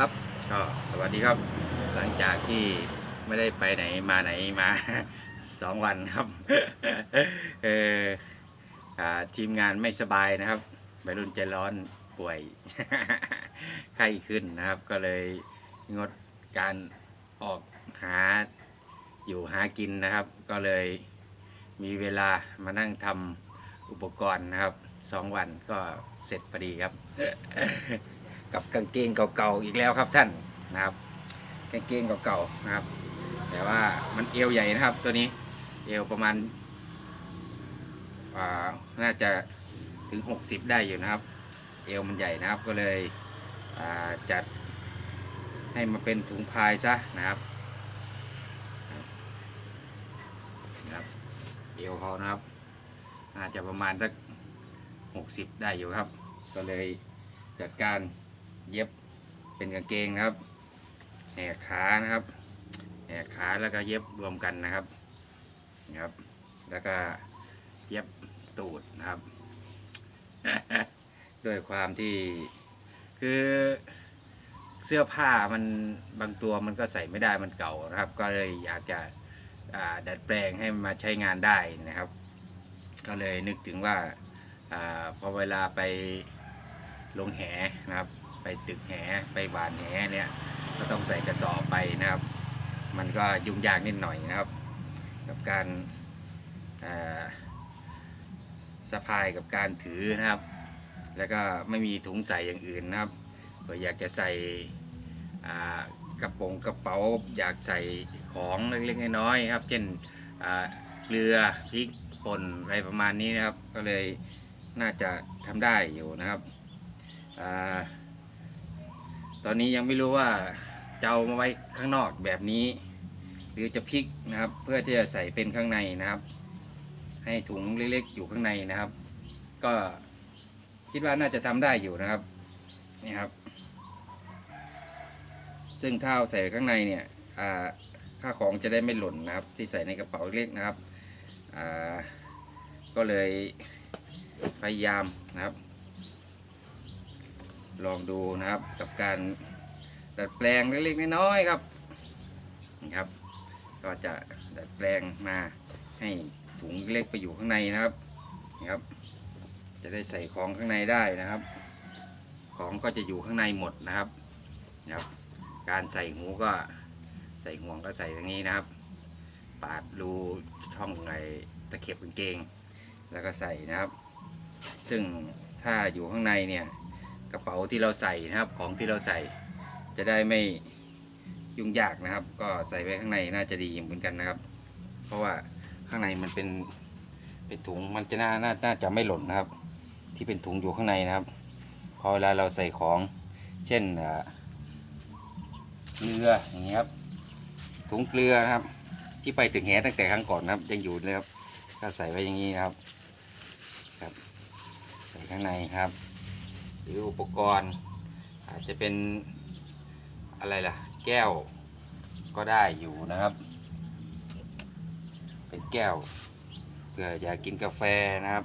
ครับก็สวัสดีครับ หลังจากที่ไม่ได้ไปไหนมาไหนมาสองวันครับเออทีมงานไม่สบายนะครับวัยรุ่นใจร้อนป่วยไข้ขึ้นนะครับ ก็เลยงดการออกหาอยู่หากินนะครับ ก็เลยมีเวลามานั่งทำอุปกรณ์นะครับสองวันก็เสร็จพอดีครับ กับกางเกงเก่าๆอีกแล้วครับท่านนะครับ กางเกงเก่าๆนะครับ แต่ว่ามันเอวใหญ่นะครับ ตัวนี้เอวประมาณอ่าน่าจะถึง 60 ได้อยู่นะครับ เอวมันใหญ่นะครับก็เลยอ่าจัดให้มาเป็นถุงพายซะนะครับนะครับเอวเขานะครับ น่าจะประมาณสัก 60 ได้อยู่ครับ ก็เลยจัดการ เย็บเป็นกางเกงนะครับแหกขานะครับแหกขาแล้วก็เย็บรวมกันนะครับนะครับ แล้วก็เย็บตูดนะครับ ด้วยความที่คือเสื้อผ้ามันบางตัวมันก็ใส่ไม่ได้มันเก่านะครับ ก็เลยอยากจะดัดแปลงให้มาใช้งานได้นะครับ ก็เลยนึกถึงว่าอพอเวลาไปลงแหนะครับ ไปตึกแหไปหวานแหเนี่ยก็ต้องใส่กระสอบไปนะครับ มันก็ยุ่งยากนิดหน่อยนะครับ กับการสะพายกับการถือนะครับ แล้วก็ไม่มีถุงใส่อย่างอื่นนะครับก็อยากจะใส่กระโปรงกระเป๋าอยากใส่ของเล็กๆน้อยๆครับ เช่นเกลือพริกป่นอะไรประมาณนี้นะครับ ก็เลยน่าจะทำได้อยู่นะครับ ตอนนี้ยังไม่รู้ว่าจะเอามาไว้ข้างนอกแบบนี้ หรือจะพลิกนะครับ เพื่อที่จะใส่เป็นข้างในนะครับ ให้ถุงเล็กๆ อยู่ข้างในนะครับ ก็คิดว่าน่าจะทำได้อยู่นะครับนี่ครับ ซึ่งถ้าเอาใส่ข้างในเนี่ยค่าของจะได้ไม่หล่นนะครับ ที่ใส่ในกระเป๋าเล็กนะครับก็เลยพยายามนะครับ ลองดูนะครับกับการดัดแปลงเล็กๆน้อยๆครับนี่ครับ ก็จะดัดแปลงมาให้ถุงเล็กไปอยู่ข้างในนะครับนี่ครับ จะได้ใส่ของข้างในได้นะครับ ของก็จะอยู่ข้างในหมดนะครับนะครับ การใส่หูก็ใส่ห่วงก็ใส่ตรงนี้นะครับ ปาดรูช่องในตะเข็บกางเกง แล้วก็ใส่นะครับ ซึ่งถ้าอยู่ข้างในเนี่ย กระเป๋าที่เราใส่นะครับของที่เราใส่ จะได้ไม่ยุ่งยากนะครับ ก็ใส่ไว้ข้างในน่าจะดีเหมือนกันนะครับ เพราะว่าข้างในมันเป็นเป็นถุงมันจะน่าน่าน่าจะไม่หล่นนะครับ ที่เป็นถุงอยู่ข้างในนะครับ พอเวลาเราใส่ของ เช่นเกลืออย่างเงี้ยครับ ถุงเกลือนะครับ ที่ไปถึงแหตั้งแต่ครั้งก่อนนะครับยังอยู่เลยครับก็ใส่ไว้อย่างนี้นะครับครับ ใส่ข้างในครับ หรืออุปกรณ์ อาจจะเป็นอะไรล่ะ แก้วก็ได้อยู่นะครับ เป็นแก้วเผื่ออยากกินกาแฟนะครับ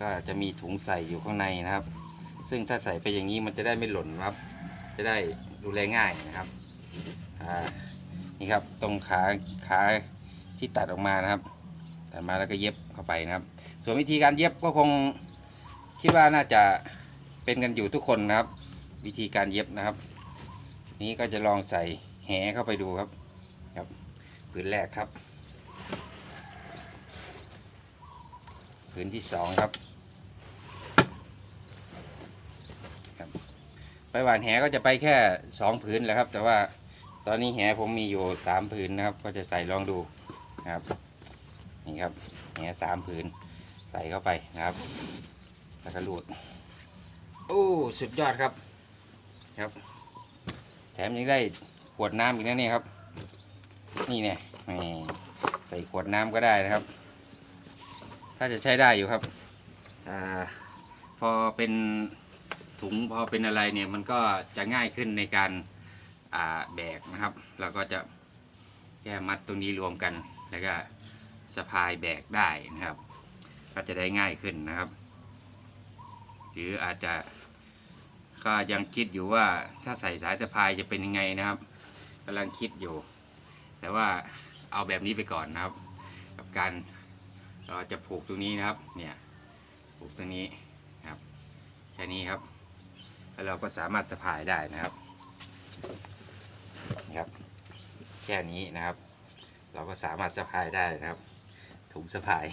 ก็จะมีถุงใส่อยู่ข้างในนะครับ ซึ่งถ้าใส่ไปอย่างนี้มันจะได้ไม่หล่นครับ จะได้ดูแลง่ายนะครับนี่ครับตรงขาขาที่ตัดออกมานะครับ ตัดมาแล้วก็เย็บเข้าไปนะครับ ส่วนวิธีการเย็บก็คงคิดว่าน่าจะ เป็นกันอยู่ทุกคนนะครับ วิธีการเย็บนะครับ นี้ก็จะลองใส่แหเข้าไปดูครับครับผืนแรกครับผืนที่สองครับครับไปหวานแหก็จะไปแค่สองผืนแหละครับ แต่ว่าตอนนี้แหผมมีอยู่สามผืนนะครับ ก็จะใส่ลองดูนะครับนี่ครับแหสามผืนใส่เข้าไปนะครับแล้วก็ลูด โอ้สุดยอดครับ ครับ แถมยังได้ขวดน้ำอีกนะนี่ครับ นี่เนี่ยใส่ขวดน้ำก็ได้นะครับ ถ้าจะใช้ได้อยู่ครับอาพอเป็นถุงพอเป็นอะไรเนี่ยมันก็จะง่ายขึ้นในการแบกนะครับ เราก็จะแค่มัดตรงนี้รวมกัน แล้วก็สะพายแบกได้นะครับ ก็จะได้ง่ายขึ้นนะครับ หรืออาจจะ ก็ยังคิดอยู่ว่าถ้าใส่สายสะพายจะเป็นยังไงนะครับกำลังคิดอยู่ แต่ว่าเอาแบบนี้ไปก่อนนะครับ กับการเราจะผูกตรงนี้นะครับ เนี่ยผูกตรงนี้นะครับแค่นี้ครับ แล้วเราก็สามารถสะพายได้นะครับนะครับ แค่นี้นะครับ เราก็สามารถสะพายได้นะครับ ถุงสะพาย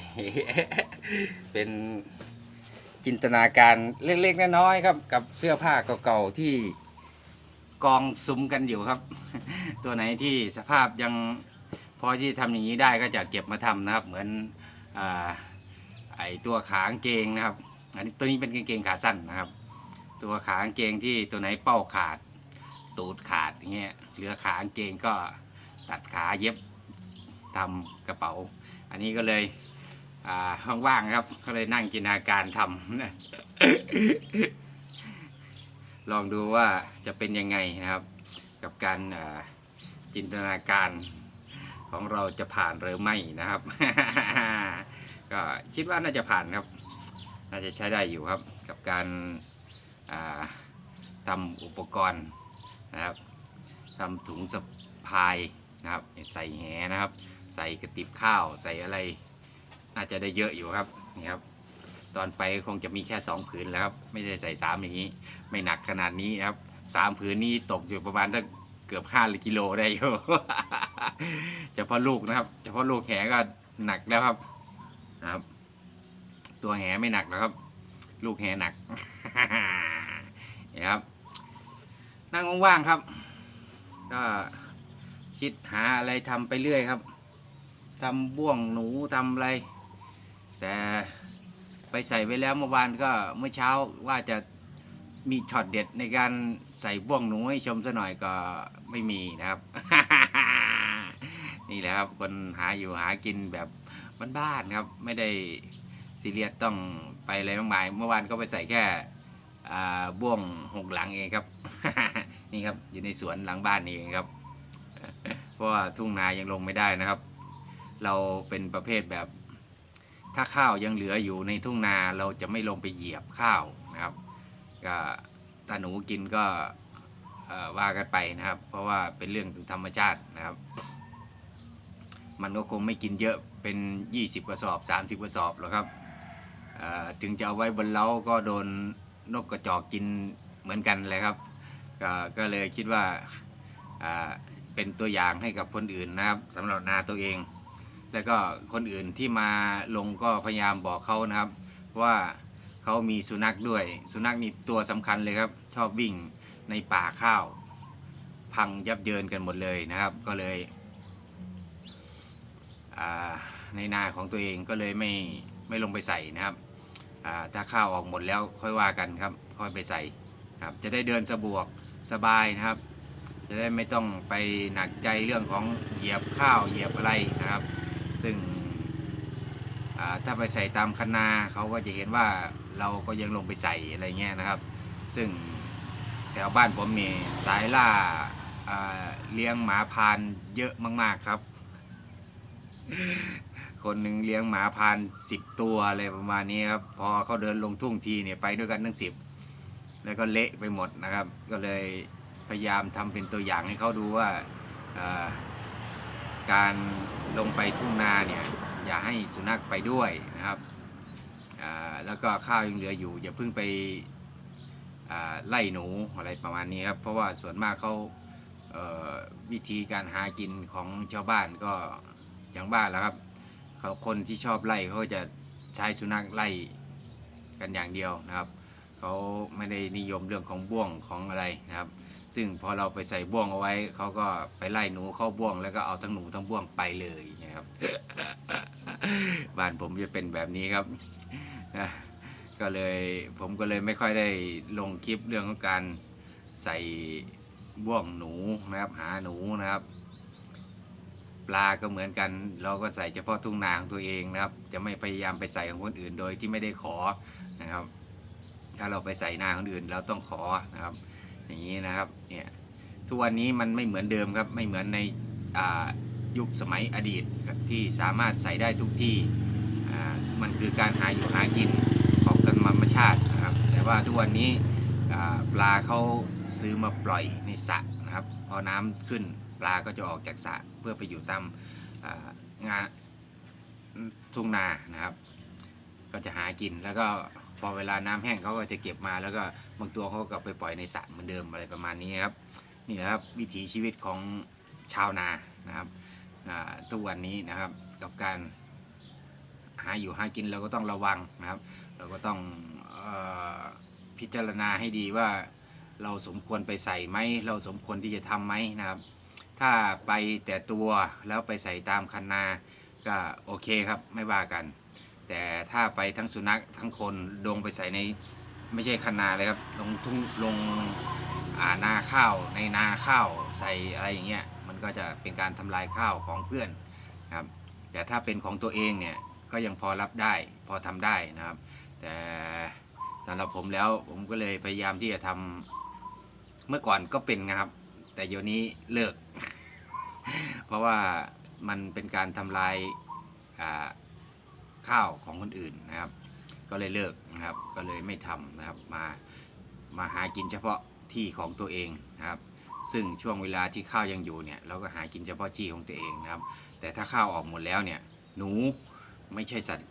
เป็น จินตนาการเล็กๆน้อยๆครับ กับเสื้อผ้าเก่าๆที่กองซุ้มกันอยู่ครับ ตัวไหนที่สภาพยังพอที่ทำอย่างนี้ได้ก็จะเก็บมาทำนะครับ เหมือนอไอตัวขางเกงนะครับ อันนี้ตัวนี้เป็นกางเกงขาสั้นนะครับ ตัวขางเกงที่ตัวไหนเป้าขาด ตูดขาดอย่างเงี้ยเหลือขางเกงก็ตัดขาเย็บทำกระเป๋า อันนี้ก็เลย อ่าว่างๆครับก็เลยนั่งจินตนาการทำลองดูว่าจะเป็นยังไงนะครับ กับการจินตนาการของเราจะผ่านหรือไม่นะครับ ก็คิดว่าน่าจะผ่านครับ น่าจะใช้ได้อยู่ครับ กับการาทำอุปกรณ์นะครับทำถุงสะพายนะครับ ใส่แหนะครับ ใส่กระติบข้าวใส่อะไร น่าจะได้เยอะอยู่ครับนี่ครับ ตอนไปคงจะมีแค่สองผืนแล้วครับไม่ได้ใส่สามอย่างนี้ ไม่หนักขนาดนี้ครับสามผืนนี้ตกอยู่ประมาณตั้งเกือบห้ากิโลได้อยู่เฉพาะลูกนะครับเฉพาะลูกแหก็หนักแล้วครับนะครับ ตัวแหไม่หนักแล้วครับ ลูกแหหนักนี่ครับ นั่งว่างๆครับ ก็คิดหาอะไรทำไปเรื่อยครับทำบ่วงหนูทำอะไร แต่ไปใส่ไว้แล้วเมื่อวานก็เมื่อเช้าว่าจะมีช็อตเด็ดในการใส่บ่วงหนูให้ชมซะหน่อยก็ไม่มีนะครับ นี่แหละครับคนหาอยู่หากินแบบบ้านๆครับ ไม่ได้ซีเรียสต้องไปอะไรมากมาย เมื่อวานก็ไปใส่แค่บ่วงหกหลังเองครับ นี่ครับอยู่ในสวนหลังบ้านนี่เองครับ เพราะว่าทุ่งนายังลงไม่ได้นะครับ เราเป็นประเภทแบบ ถ้าข้าวยังเหลืออยู่ในทุ่งนาเราจะไม่ลงไปเหยียบข้าวนะครับก็ตาหนูกินก็ว่ากันไปนะครับ เพราะว่าเป็นเรื่องของธรรมชาตินะครับ มันก็คงไม่กินเยอะเป็น 20กระสอบ 30กระสอบหรอกครับถึงจะเอาไว้บนเล้าก็โดนนกกระจอกกินเหมือนกันเลยครับก็ก็เลยคิดว่าเป็นตัวอย่างให้กับคนอื่นนะครับสำหรับนาตัวเอง แล้วก็คนอื่นที่มาลงก็พยายามบอกเขานะครับ ว่าเขามีสุนัขด้วย สุนัขนี่ตัวสำคัญเลยครับ ชอบวิ่งในป่าข้าว พังยับเยินกันหมดเลยนะครับ ก็เลยในนาของตัวเองก็เลยไม่ไม่ลงไปใส่นะครับถ้าข้าวออกหมดแล้วค่อยว่ากันครับ ค่อยไปใส่ครับจะได้เดินสะดวกสบายนะครับ จะได้ไม่ต้องไปหนักใจเรื่องของเหยียบข้าวเหยียบอะไรนะครับ ซึ่งถ้าไปใส่ตามคันาเขาก็จะเห็นว่าเราก็ยังลงไปใส่อะไรเงี้ยนะครับ ซึ่งแถวบ้านผมมีสายล่าเลี้ยงหมาพานเยอะมากๆครับ คนหนึ่งเลี้ยงหมาพานสิบตัวอะไรประมาณนี้ครับ พอเขาเดินลงทุ่งทีเนี่ยไปด้วยกันทั้งสิบแล้วก็เละไปหมดนะครับ ก็เลยพยายามทำเป็นตัวอย่างให้เขาดูว่า การลงไปทุ่งนาเนี่ยอย่าให้สุนัขไปด้วยนะครับแล้วก็ข้าวยังเหลืออยู่ อย่าเพิ่งไปไล่หนูอะไรประมาณนี้ครับเพราะว่าส่วนมากเขาเวิธีการหากินของชาวบ้านก็อย่างบ้านแล้วครับเขาคนที่ชอบไล่เขาจะใช้สุนัขไล่กันอย่างเดียวนะครับเขาไม่ได้นิยมเรื่องของบ่วงของอะไรนะครับ ซึ่งพอเราไปใส่บ่วงเอาไว้ เขาก็ไปไล่หนูเข้าบ่วง แล้วก็เอาทั้งหนูทั้งบ่วงไปเลยนะครับ บ้านผมจะเป็นแบบนี้ครับก็เลยผมก็เลยไม่ค่อยได้ลงคลิปเรื่องของการใส่บ่วงหนูนะครับ หาหนูนะครับ ปลาก็เหมือนกัน เราก็ใส่เฉพาะทุ่งนาของตัวเองนะครับ จะไม่พยายามไปใส่ของคนอื่นโดยที่ไม่ได้ขอนะครับ ถ้าเราไปใส่นาคนอื่นเราต้องขอนะครับ อย่างนี้นะครับเนี่ยทุกวันนี้มันไม่เหมือนเดิมครับไม่เหมือนในยุคสมัยอดีตที่สามารถใส่ได้ทุกที่มันคือการหาอยู่หากินของธรรมชาตินะครับแต่ว่าทุกวันนี้ปลาเขาซื้อมาปล่อยในสระนะครับพอน้ำขึ้นปลาก็จะออกจากสระเพื่อไปอยู่ตามงานทุ่งนานะครับ ก็จะหากินแล้วก็ อเวลาน้ำแห้งเขาก็จะเก็บมาแล้วก็บางตัวเขาก็ไปปล่อยในสระเหมือนเดิมอะไรประมาณนี้ครับนี่นะครับวิถีชีวิตของชาวนานะครับทุกวันนี้นะครับกับการหาอยู่หากินเราก็ต้องระวังนะครับ เราก็ต้องออพิจารณาให้ดีว่าเราสมควรไปใส่ไหมเราสมควรที่จะทำไหมนะครับ ถ้าไปแต่ตัวแล้วไปใส่ตามคันนาก็โอเคครับไม่ว่ากัน แต่ถ้าไปทั้งสุนัขทั้งคนดงไปใส่ในไม่ใช่คันนาเลยครับ ลงทุ่งลงอ่านาข้าวในนาข้าวใส่อะไรอย่างเงี้ยมันก็จะเป็นการทำลายข้าวของเพื่อนครับ แต่ถ้าเป็นของตัวเองเนี่ยก็ยังพอรับได้พอทำได้นะครับ แต่สำหรับผมแล้วผมก็เลยพยายามที่จะทำเมื่อก่อนก็เป็นนะครับ แต่เดี๋ยวนี้เลิก เพราะว่ามันเป็นการทำลายอ่า ข้าวของคนอื่นนะครับ ก็เลยเลิกนะครับ ก็เลยไม่ทำนะครับ มามาหากินเฉพาะที่ของตัวเองนะครับ ซึ่งช่วงเวลาที่ข้าวยังอยู่เนี่ยเราก็หากินเฉพาะที่ของตัวเองนะครับ แต่ถ้าข้าวออกหมดแล้วเนี่ยหนูไม่ใช่สัตว์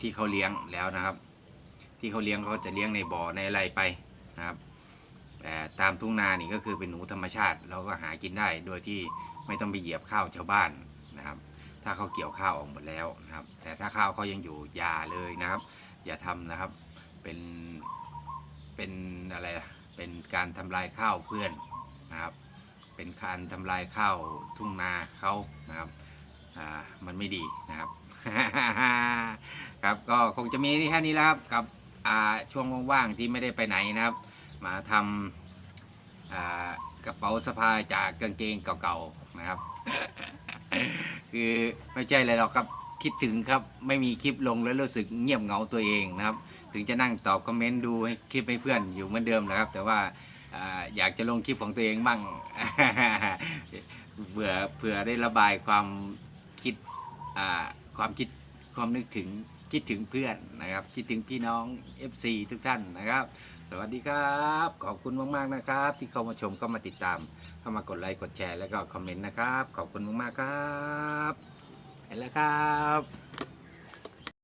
ที่เขาเลี้ยงแล้วนะครับ ที่เขาเลี้ยงเขาจะเลี้ยงในบ่อในอะไรไปนะครับแต่ตามทุ่งนานี่ก็คือเป็นหนูธรรมชาติ เราก็หากินได้โดยที่ไม่ต้องไปเหยียบข้าวชาวบ้านนะครับ ถ้าเขาเกี่ยวข้าวออกหมดแล้วนะครับ แต่ถ้าข้าวเขายังอยู่อย่าเลยนะครับ อย่าทำนะครับ เป็น เป็นอะไรเป็นการทำลายข้าวเพื่อนนะครับ เป็นการทำลายข้าวทุ่งนาเขานะครับ อ่า มันไม่ดีนะครับ ครับ ก็คงจะมีแค่นี้แล้วครับ กับอ่าช่วงว่างๆที่ไม่ได้ไปไหนนะครับ มาทำอ่ากระเป๋าสะพายจากกางเกงเก่าๆนะครับ คือไม่ใช่อะไรหรอกครับคิดถึงครับไม่มีคลิปลงแล้วรู้สึกเงียบเหงาตัวเองนะครับ ถึงจะนั่งตอบคอมเมนต์ดูให้คลิปให้เพื่อนอยู่เหมือนเดิมนะครับ แต่ว่าอยากจะลงคลิปของตัวเองบ้างเผื่อเผื่อได้ระบายความคิดความคิดความนึกถึง คิดถึงเพื่อนนะครับ คิดถึงพี่น้อง FC ทุกท่านนะครับ สวัสดีครับ ขอบคุณมากๆนะครับ ที่เข้ามาชมเข้ามาติดตาม เข้ามากดไลค์กดแชร์แล้วก็คอมเมนต์นะครับ ขอบคุณมากๆครับเห็นแล้วครับ